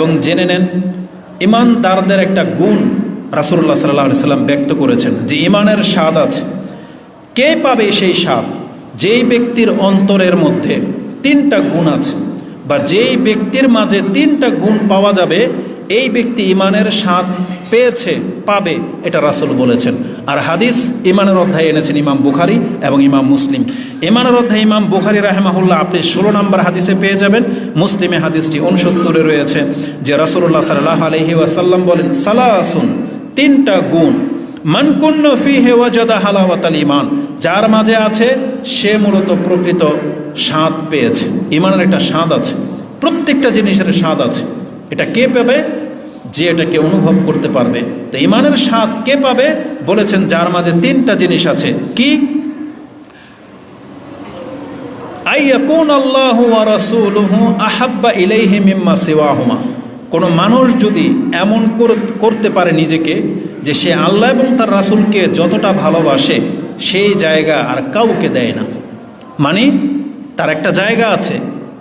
এবং জেনে নেন, ইমানদারদের একটা গুণ রাসুল্লাহ সাল্লাহ সাল্লাম ব্যক্ত করেছেন যে ইমানের স্বাদ আছে। কে পাবে সেই স্বাদ? যেই ব্যক্তির অন্তরের মধ্যে তিনটা গুণ আছে বা যেই ব্যক্তির মাঝে তিনটা গুণ পাওয়া যাবে, এই ব্যক্তি ইমানের স্বাদ পেয়েছে, পাবে, এটা রাসুল বলেছেন। আর হাদিস ইমানের অধ্যায় এনেছেন ইমাম বুখারি এবং ইমাম মুসলিম। ইমানের অধ্যায় ইমাম বুখারি রাহেমাহুল্লাহ আপনি ষোলো নম্বর হাদিসে পেয়ে যাবেন। মুসলিমে হাদিসটি উনসত্তরে রয়েছে, যে রাসুল্লাহ সাল্লাহ আলহি ওয়াসাল্লাম বলেন, সালাসুন, তিনটা গুণ। মানকুন্ন ফি হেওয়াজাদা হালাওয়াতাল ইমান যার মাঝে আছে, সে মূলত প্রকৃত স্বাদ পেয়েছে। ইমানের একটা স্বাদ আছে। প্রত্যেকটা জিনিসের স্বাদ আছে। এটা কে পাবে? যে এটাকে অনুভব করতে পারবে, তো ইমানের স্বাদ কে পাবে? বলেছেন যার মাঝে তিনটা জিনিস আছে। কি? আইয়াকুন আল্লাহ আহাব্বা কোনো মানুষ যদি এমন কর- করতে পারে নিজেকে যে সে আল্লাহ এবং তার রাসূলকে যতটা ভালোবাসে, সেই জায়গা আর কাউকে দেয় না। মানে তার একটা জায়গা আছে,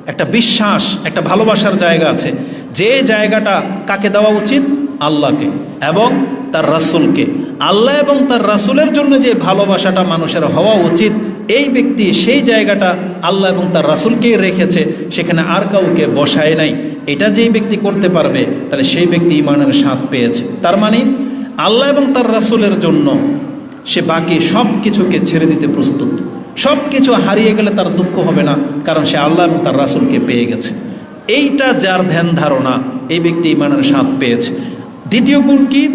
একটা বিশ্বাস, একটা ভালোবাসার জায়গা আছে। যে জায়গাটা কাকে দেওয়া উচিত? আল্লাহকে এবং তার রাসূলকে। আল্লাহ এবং তার রাসূলের জন্য যে ভালোবাসাটা মানুষের হওয়া উচিত, এই ব্যক্তি সেই জায়গাটা আল্লাহ এবং তার রাসূলকেই রেখেছে, সেখানে আর কাউকে বসায় নাই। এটা যেই ব্যক্তি করতে পারবে, তাহলে সেই ব্যক্তি ইমানের স্বাদ পেয়েছে। তার মানে আল্লাহ এবং তার রাসূলের জন্য সে বাকি সব কিছুকে ছেড়ে দিতে প্রস্তুত। সব কিছু হারিয়ে গেলে তার দুঃখ হবে না, কারণ সে আল্লাহ এবং তার রাসূলকে পেয়ে গেছে। এইটা যার ধ্যান ধারণা, এই ব্যক্তি ইমানের স্বাদ পেয়েছে। দ্বিতীয় গুণ কি?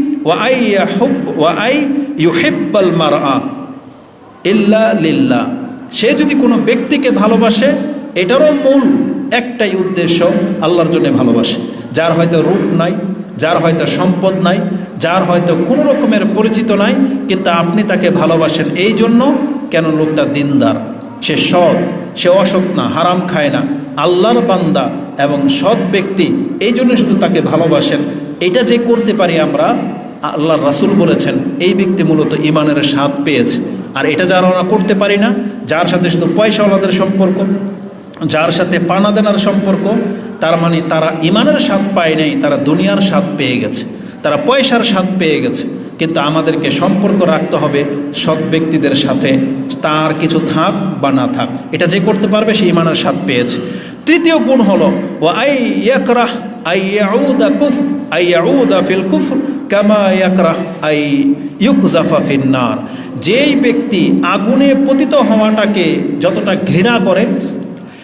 লিল্লাহ। সে যদি কোনো ব্যক্তিকে ভালোবাসে, এটারও মূল একটাই উদ্দেশ্য আল্লাহর জন্য ভালোবাসে। যার হয়তো রূপ নাই, যার হয়তো সম্পদ নাই, যার হয়তো কোনো রকমের পরিচিত নাই, কিন্তু আপনি তাকে ভালোবাসেন এই জন্য কেন লোকটা দিনদার? সে সৎ, সে অসৎ না, হারাম খায় না। আল্লাহর বান্দা এবং সৎ ব্যক্তি, এই জন্য শুধু তাকে ভালোবাসেন। এটা যে করতে পারি আমরা আল্লাহ রাসূল বলেছেন, এই ব্যক্তি মূলত ইমানের স্বাদ পেয়েছে। আর এটা যারা আমরা করতে পারি না, যার সাথে শুধু পয়সাওয়ালাদের সম্পর্ক, যার সাথে পানা দেনার সম্পর্ক, তার মানে তারা ইমানের স্বাদ পায় নাই, তারা দুনিয়ার স্বাদ পেয়ে গেছে, তারা পয়সার স্বাদ পেয়ে গেছে। কিন্তু আমাদেরকে সম্পর্ক রাখতে হবে সৎ ব্যক্তিদের সাথে, তার কিছু থাক বা না থাক। এটা যে করতে পারবে, সে ইমানের স্বাদ পেয়েছে। তৃতীয় গুণ হল ও আই ইয়াকরাহ আই ইয়াউদা কুফ, আই ইয়াউদা ফিল কুফর কামা ইয়াকরাহ আই ইউকজাফা ফিন্নার যেই ব্যক্তি আগুনে পতিত হওয়াটাকে যতটা ঘৃণা করে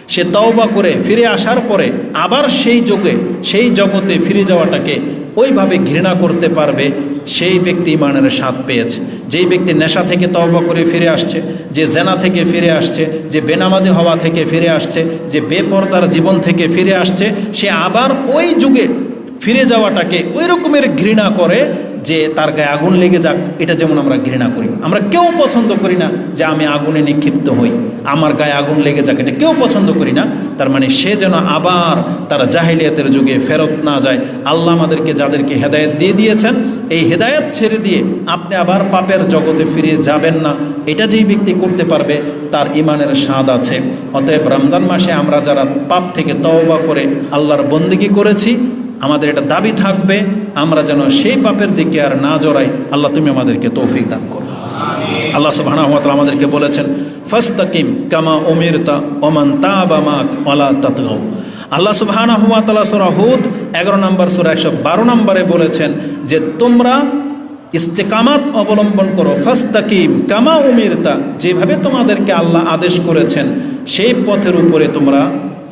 সে তওবা করে ফিরে আসার পরে আবার সেই যুগে, সেই জগতে ফিরে যাওয়াটাকে ওইভাবে ঘৃণা করতে পারবে সেই ব্যক্তি ইমানের স্বাদ পেয়েছে। যেই ব্যক্তি নেশা থেকে তওবা করে ফিরে আসছে, যে জেনা থেকে ফিরে আসছে, যে বেনামাজি হওয়া থেকে ফিরে আসছে, যে বেপরদার জীবন থেকে ফিরে আসছে, সে আবার ওই যুগে ফিরে যাওয়াটাকে ওই রকমের ঘৃণা করে যে তার গায়ে আগুন লেগে যাক, এটা যেমন আমরা ঘৃণা করি। আমরা কেউ পছন্দ করি না যে আমি আগুনে নিক্ষিপ্ত হই। আমার গায়ে আগুন লেগে যাক, এটা কেউ পছন্দ করি না। তার মানে সে যেন আবার তারা জাহিলিয়াতের যুগে ফেরত না যায়। আল্লাহ আমাদেরকে যাদেরকে হেদায়েত দিয়ে দিয়েছেন, এই হেদায়েত ছেড়ে দিয়ে আপনি আবার পাপের জগতে ফিরে যাবেন না। এটা যেই ব্যক্তি করতে পারবে, তার ইমানের স্বাদ আছে। অতএব রমজান মাসে আমরা যারা পাপ থেকে তওবা করে আল্লাহর বন্দিগি করেছি আমাদের এটা দাবি থাকবে, আমরা যেন সেই পাপের দিকে আর না জড়াই। আল্লাহ তুমি আমাদেরকে তৌফিক দান করো। আল্লাহ তাআলা আমাদেরকে বলেছেন, ফাস্তাকিম কামা উমিরতা ওমান তাবামাক ওয়ালা তাতগাও আল্লাহ তাআলা সূরা হুদ 11 নম্বর সূরা 112 নম্বরে বলেছেন যে, তোমরা ইস্তেকামাত অবলম্বন করো। ফাস্তাকিম কামা উমিরতা। যেভাবে তোমাদেরকে আল্লাহ আদেশ করেছেন, সেই পথের উপরে তোমরা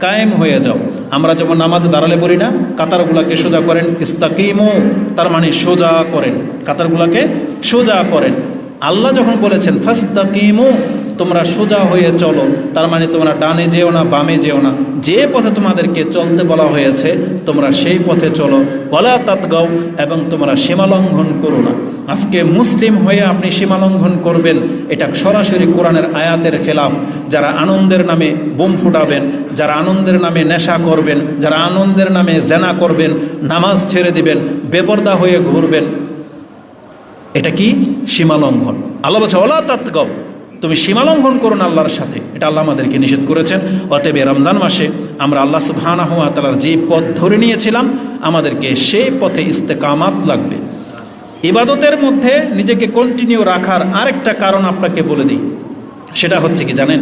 কায়েম হয়ে যাও। আমরা যেমন নামাজে দাঁড়ালে বলি না, কাতারগুলাকে সোজা করেন, ইস্তাকিমো, তার মানে সোজা করেন, কাতারগুলাকে সোজা করেন। আল্লাহ যখন বলেছেন, ফাস্তাকিমু, তোমরা সোজা হয়ে চলো। তার মানে তোমরা ডানে যেও না, বামে যেও না। যে পথে তোমাদেরকে চলতে বলা হয়েছে, তোমরা সেই পথে চলো। ওলা তাতগাও এবং তোমরা সীমালঙ্ঘন করো না। আজকে মুসলিম হয়ে আপনি সীমালঙ্ঘন করবেন, এটা সরাসরি কোরআনের আয়াতের খেলাফ। যারা আনন্দের নামে বোম ফুটাবেন, যারা আনন্দের নামে নেশা করবেন, যারা আনন্দের নামে জেনা করবেন, নামাজ ছেড়ে দিবেন, বেপর্দা হয়ে ঘুরবেন এটা কি? সীমালঙ্ঘন। আল্লাহ বলছে ওলা তাতগাও তুমি সীমালঙ্ঘন না আল্লাহর সাথে। এটা আল্লাহ আমাদেরকে নিষেধ করেছেন। অতএব রমজান মাসে আমরা আল্লাহ সুবহানাহু ওয়া তাআলার যে পথ ধরে নিয়েছিলাম, আমাদেরকে সেই পথে ইস্তেকামাত লাগবে। ইবাদতের মধ্যে নিজেকে কন্টিনিউ রাখার আরেকটা কারণ আপনাকে বলে দিই। সেটা হচ্ছে কি জানেন?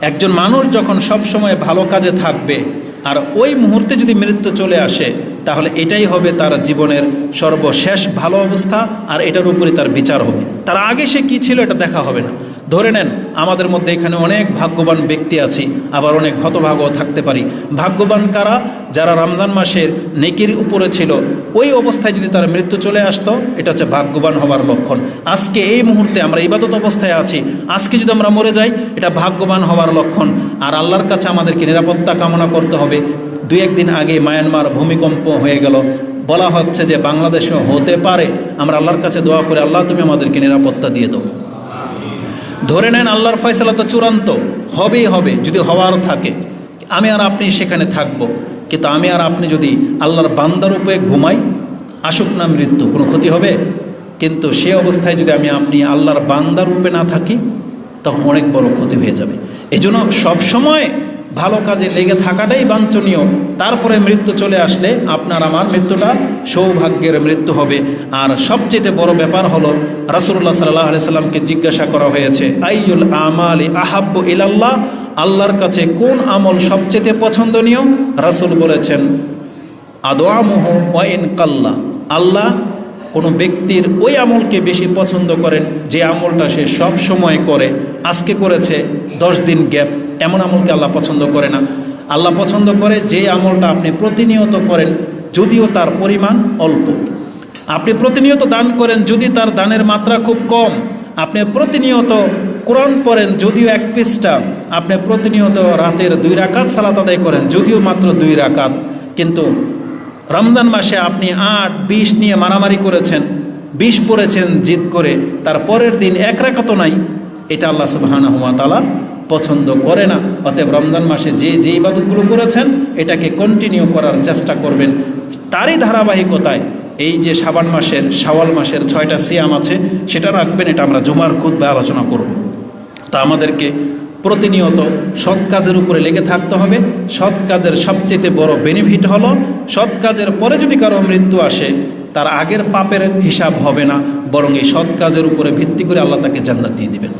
একজন মানুষ যখন সব সময় ভালো কাজে থাকবে, আর ওই মুহূর্তে যদি মৃত্যু চলে আসে তাহলে এটাই হবে তার জীবনের সর্বশেষ ভালো অবস্থা, আর এটার উপরে তার বিচার হবে। তার আগে সে কী ছিল এটা দেখা হবে না। ধরে নেন, আমাদের মধ্যে এখানে অনেক ভাগ্যবান ব্যক্তি আছি, আবার অনেক হতভাগও থাকতে পারি। ভাগ্যবান কারা? যারা রমজান মাসের নেকির উপরে ছিল। ওই অবস্থায় যদি তার মৃত্যু চলে আসতো, এটা হচ্ছে ভাগ্যবান হওয়ার লক্ষণ। আজকে এই মুহূর্তে আমরা ইবাদত অবস্থায় আছি। আজকে যদি আমরা মরে যাই, এটা ভাগ্যবান হওয়ার লক্ষণ। আর আল্লাহর কাছে আমাদেরকে নিরাপত্তা কামনা করতে হবে। দুই একদিন আগে মায়ানমার ভূমিকম্প হয়ে গেল। বলা হচ্ছে যে বাংলাদেশও হতে পারে। আমরা আল্লাহর কাছে দোয়া করে, আল্লাহ তুমি আমাদেরকে নিরাপত্তা দিয়ে দেবো ধরে নেন আল্লাহর ফয়সালা তো চূড়ান্ত। হবেই হবে, যদি হওয়ার থাকে। আমি আর আপনি সেখানে থাকব। কিন্তু আমি আর আপনি যদি আল্লাহর বান্দার উপরে ঘুমাই, আসুক না মৃত্যু, কোনো ক্ষতি হবে? কিন্তু সে অবস্থায় যদি আমি আপনি আল্লাহর বান্দার রূপে না থাকি, তখন অনেক বড় ক্ষতি হয়ে যাবে। এই জন্য সবসময় ভালো কাজে লেগে থাকাটাই বাঞ্ছনীয়। তারপরে মৃত্যু চলে আসলে আপনার আমার মৃত্যুটা সৌভাগ্যের মৃত্যু হবে। আর সবচেয়ে বড় ব্যাপার হলো রাসুল্লাহ সাল্লাহ আলি সাল্লামকে জিজ্ঞাসা করা হয়েছে আইউল আমালি আহাব্ব ইলাল্লাহ? আল্লাহর কাছে কোন আমল সবচেয়ে পছন্দনীয়? রাসুল বলেছেন আদোয়ামুহ ওয়াইন কাল্লা আল্লাহ কোনো ব্যক্তির ওই আমলকে বেশি পছন্দ করেন, যে আমলটা সে সব সময় করে, আজকে করেছে, দশ দিন গ্যাপ, এমন আমলকে আল্লাহ পছন্দ করে না। আল্লাহ পছন্দ করে যে আমলটা আপনি প্রতিনিয়ত করেন, যদিও তার পরিমাণ অল্প। আপনি প্রতিনিয়ত দান করেন, যদি তার দানের মাত্রা খুব কম, আপনি প্রতিনিয়ত কোরআন পড়েন, যদিও এক পৃষ্ঠা, আপনি প্রতিনিয়ত রাতের দুই রাকাত সালাত আদায় করেন, যদিও মাত্র দুই রাকাত। কিন্তু রমজান মাসে আপনি আট, বিশ নিয়ে মারামারি করেছেন বিষ পড়েছেন জিদ করে, তার পরের দিন এক রাকাতও নাই। এটা আল্লাহ সুবাহানা হুয়া তালা পছন্দ করে না। অতএব রমজান মাসে যে যে ইবাদতগুলো করেছেন, এটাকে কন্টিনিউ করার চেষ্টা করবেন। তারই ধারাবাহিকতায় এই যে সাবান মাসের, শাওয়াল মাসের ছয়টা সিয়াম আছে, সেটা রাখবেন, এটা আমরা জুমার খুদ্ আলোচনা করব। তা আমাদেরকে প্রতিনিয়ত সৎ কাজের উপরে লেগে থাকতে হবে। সৎ কাজের সবচেয়ে বড় বেনিফিট হলো, সৎ কাজের পরে যদি কারও মৃত্যু আসে, তার আগের পাপের হিসাব হবে না, বরং এই সৎ কাজের উপরে ভিত্তি করে আল্লাহ তাকে জান্নাত দিয়ে দিবেন।